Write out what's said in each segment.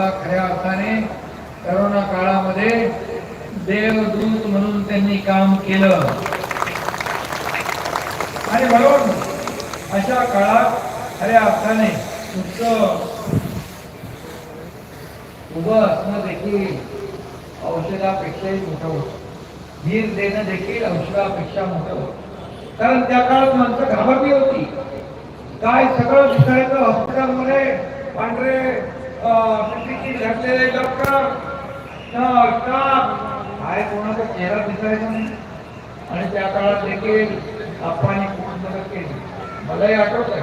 मला खऱ्या अर्थाने करोना काळामध्ये देवदूत म्हणून त्यांनी काम केलं. आणि म्हणून अशा काळात खऱ्या अर्थाने तुमचं उभं असणं देखील औषधापेक्षाही मोठं होतं. धीर देणं देखील औषधापेक्षा मोठं होतं. कारण त्या काळात माणसं घाबरली होती. काय सगळं दिसायचं हॉस्पिटलमध्ये पांढरे पिपीची घातलेले डॉक्टर काय कोणाचा चेहरा दिसायचा नाही. आणि त्या काळात देखील आपण खूप मदत केली. मलाही आठवत आहे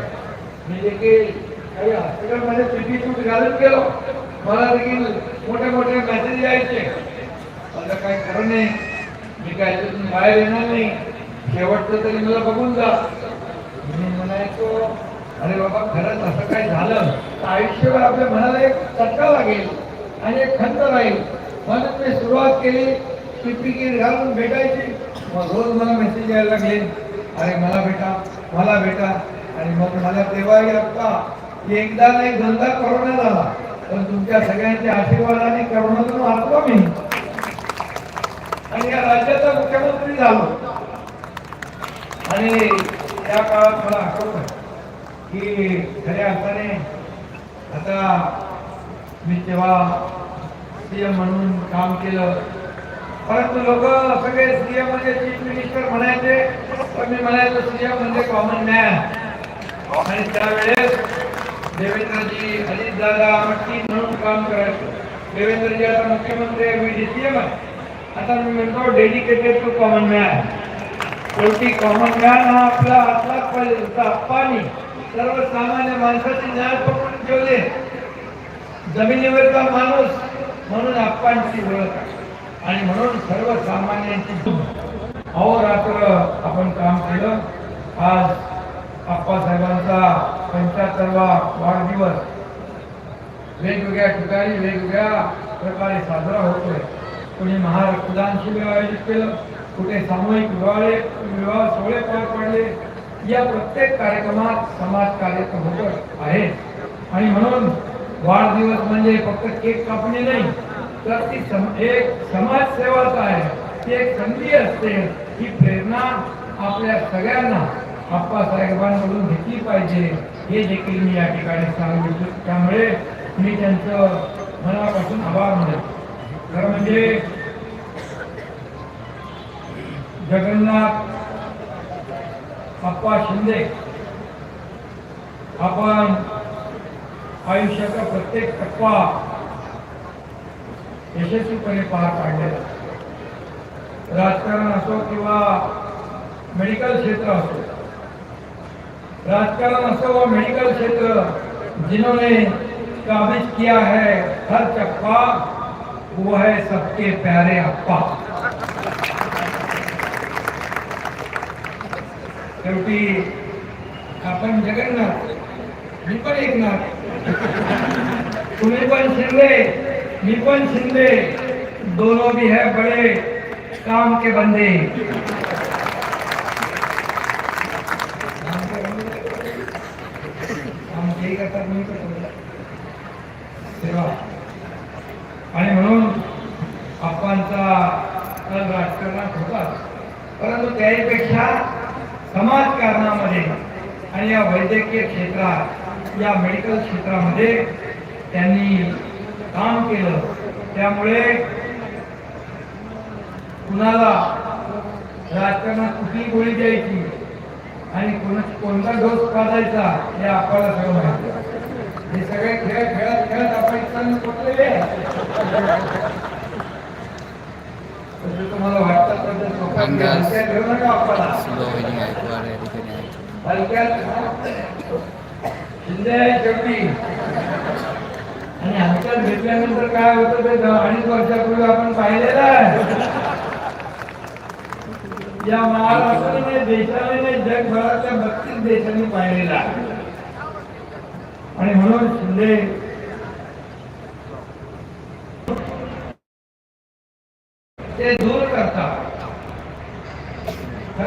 मी देखील काही हॉस्पिटलमध्ये पिटी सूट घालून गेलो. मला देखील मोठे मोठे मेसेज यायचे. मला काय खरं नाही. मी काय याच्यातून बाहेर येणार नाही. शेवटचं तरी मला बघून जा. मी म्हणायचो अरे बाबा खरंच असं काय झालं तर आयुष्यभर आपल्या मनाला एक चटका लागेल आणि एक खंत राहील. म्हणून मी सुरुवात केली पिपी घालून भेटायची. मग रोज मला मेसेज यायला लागले अरे मला भेटा मला भेटा. आणि मग मला तेव्हाही आता एकदा नाही दोनदा करोना झाला. पण तुमच्या सगळ्यांच्या आशीर्वादाने करोनातून वाचलो मी. आणि या राज्याचा मुख्यमंत्री झालो. आणि त्या काळात मला आठवत की खऱ्या अर्थाने आता मी तेव्हा सीएम म्हणून काम केलं. परंतु लोक सगळे सीएम म्हणजे चीफ मिनिस्टर म्हणायचे पण मी म्हणायचो सीएम म्हणजे कॉमन मॅन आणि त्यावेळेस देवेंद्रजी अजितदादा टीम म्हणून काम करायचो. देवेंद्रजी आता मुख्यमंत्री आहे मी सीएम आहे. आता मी म्हणतो डेडिकेटेड टू कॉमन मॅन शेवटी कॉमन मॅन हा आपला आतला पहिला अप्पानी सर्वसामान्य माणसाची न्याय पकडून ठेवले. जमिनीवरचा माणूस? म्हणून आप्पांची ओळख आणि म्हणून सर्वसामान्यांची अहोरात्र आपण काम केलं. आज आप्पासाहेबांचा पंच्याहत्तरवा वाढदिवस. वेगवेगळ्या ठिकाणी वेगवेगळ्या प्रकारे साजरा होतोय. कोणी महारक्तदान शिबिर आयोजित केलं? कुठे सामूहिक विवाह विवाह सोहळे पार पडले? या प्रत्येक कार्यक्रमात समाज कार्य होत आहे. आणि म्हणून वाढदिवस म्हणजे फक्त केक कापणे नाही तर ती सम एक समाजसेवाच आहे. ती एक संधी असते. ही प्रेरणा आपल्या सगळ्यांना आप्पासाहेबांकडून घेतली पाहिजे. हे देखील मी या ठिकाणी सांगू इच्छितो त्यामुळे मी त्यांचं मनापासून आभार मानतो. खरं म्हणजे जगन्नाथ अप्पा शिंदे आपण आयुष्याचा प्रत्येक टप्पा यशस्वीपणे पार पाडलेला राजकारण असो किंवा मेडिकल क्षेत्र असो राजकारण असो व मेडिकल क्षेत्र जिन्होंने काबिज किया है हर चप्पा वो है सबके प्यारे अप्पा. शेवटी आपण जगन्नाथ. मी पण एक नाथ तुम्ही पण शिंदे. मी पण शिंदे. दोनों भी है बड़े. काम के बंदे. काम आणि म्हणून आप्पांचा राजकारणात होता परंतु त्याहीपेक्षा समाजकारणामध्ये आणि या वैद्यकीय क्षेत्रात या मेडिकल क्षेत्रामध्ये त्यांनी काम केलं. त्यामुळे कुणाला राजकारणात कुठली गोळी द्यायची आणि कोण कोणता डोस पाजायचा हे आपल्याला सगळं माहिती हे सगळे खेळ खेळत खेळत आपण इथपर्यंत पोचलेले तुम्हाला वाटतं तर आणि हलक्यात घेतल्यानंतर काय होतं ते अडीच वर्षापूर्वी आपण पाहिलेलं आहे या महाराष्ट्राने देशाने नाही, जगभरातल्या बत्तीस देशांनी पाहिलेला आहे आणि म्हणून शिंदे ते दूर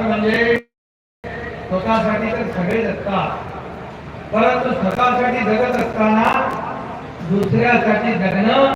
खरं म्हणजे स्वतःसाठी तर सगळे जगतात परंतु स्वतःसाठी जगत असताना दुसऱ्यासाठी जगणं